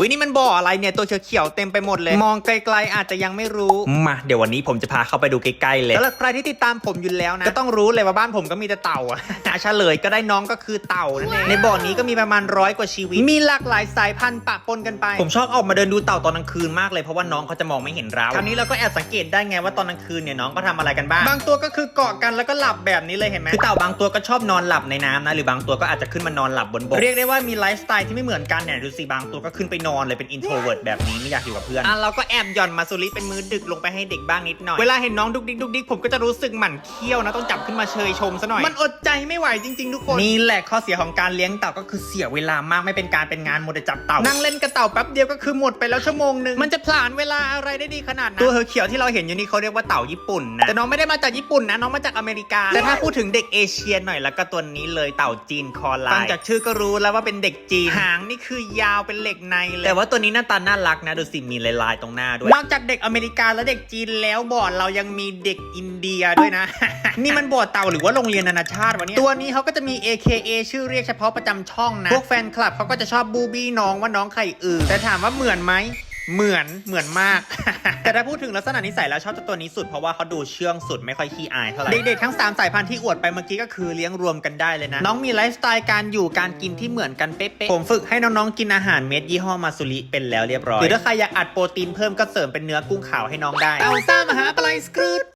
วินี่มันบ่ออะไรเนี่ยตัวเขียวๆเต็มไปหมดเลย มองไกลๆอาจจะยังไม่รู้ มาเดี๋ยววันนี้ผมจะพาเข้าไปดูใกล้ๆเลยแล้วใครที่ติดตามผมอยู่แล้วนะก็ต้องรู้เลยว่าบ้านผมก็มีแต่เต่าอะอะเฉลยก็ได้น้องก็คือเต่านั่นเองในบ่อนี้ก็มีประมาณร้อยกว่าชีวิต มีหลากหลายสายพันธุ์ปะปนกันไป ผมชอบออกมาเดินดูเต่าตอนกลางคืนมากเลยเพราะว่าน้องเขาจะมองไม่เห็นเราคราวนี้เราก็แอบสังเกตได้ไงว่าตอนกลางคืนเนี่ยน้องก็ทำอะไรกันบ้าง บางตัวก็คือเกาะกันแล้วก็หลับแบบนี้เลยเห็นไหมคือเต่าบางตัวก็ชอบนอนหลับในน้ำนะหรือบางตัวก็อาจจะขึ้นมานอนหลับบนบกเรียกได้ว่ามีไลฟ์สไตล์ที่ไม่เหมือนกันเนี่ยดูสิบางตัวก็ขึ้นไปนอนเลยเป็นอินโทรเวิร์ดแบบนี้ไม่อยากอยู่กับเพื่อนอะเราก็แอบหย่อนมาสุริเป็นมือดึกลงไปให้เด็กบ้างนิดหน่อย เวลาเห็นน้องดุกดิกดุกดิกผมก็จะรู้สึกหมั่นเคี้ยวนะต้องจับขึ้นมาเชยชมซะหน่อย มันอดใจไม่ไหวจริงๆทุกคนนี่แหละข้อเสียของการเลี้ยงเต่าก็คือเสียเวลามากไม่เป็นการเป็นงานหมดแต่จับเต่านั่งเล่นกับเต่าแป๊บเดียวก็คือหมดไปแล้วชั่วโมงหนึงมันจะผลาญเวลาอะไรได้ดีขนาดนั้นตัวเขียวๆที่เราเห็นอยู่นี่เขาเรียกว่าเต่าญี่ปุ่นนะแต่น้องไม่ได้มาจากญี่ปุ่นนะน้องมาจากอเมริกาแต่ถ้าพูดถึงเด็กเอเชียหน่อยแล้วก็ตัวนี้เลยเต่าจีนคอลายฟังจากชื่อก็รู้แล้วว่าเป็นเด็กจีนหางนี่คือยาวเป็นเหล็กในเลย แต่ว่าตัวนี้หน้าตาน่ารักนะดูสิมีลายๆตรงหน้าด้วย นอกจากเด็กอเมริกาและเด็กจีนแล้วบอร์ดเรายังมีเด็กอินเดียด้วยนะ นี่มันบอร์ดเต่าหรือว่าโรงเรียนนานาชาติวะเนี่ยตัวนี้เขาก็จะมี AKA ชื่อเรียกเฉพาะประจำช่องนะพวกแฟนคลับเขาก็จะชอบบูบี้น้องว่าน้องไข่อือแต่ถามว่าเหมือนไหม เหมือนเหมือนมาก แต่ถ้าพูดถึงลักษณะนิสัยแล้วชอบเจ้าตัวนี้สุดเพราะว่าเขาดูเชื่องสุดไม่ค่อยขี้อายเท่าไหร่เด็กๆทั้ง 3 สายพันธุ์ที่อวดไปเมื่อกี้ก็คือเลี้ยงรวมกันได้เลยนะ น้องมีไลฟ์สไตล์การอยู่การกินที่เหมือนกันเป๊ะๆผมฝึกให้น้องๆกินอาหารเม็ดยี่ห้อมาซุริเป็นแล้วเรียบร้อยหรือถ้าใครอยากอัดโปรตีนเพิ่มก็เสริมเป็นเนื้อกุ้งขาวให้น้องได้เต่าซ่ามหาปลายสกรูด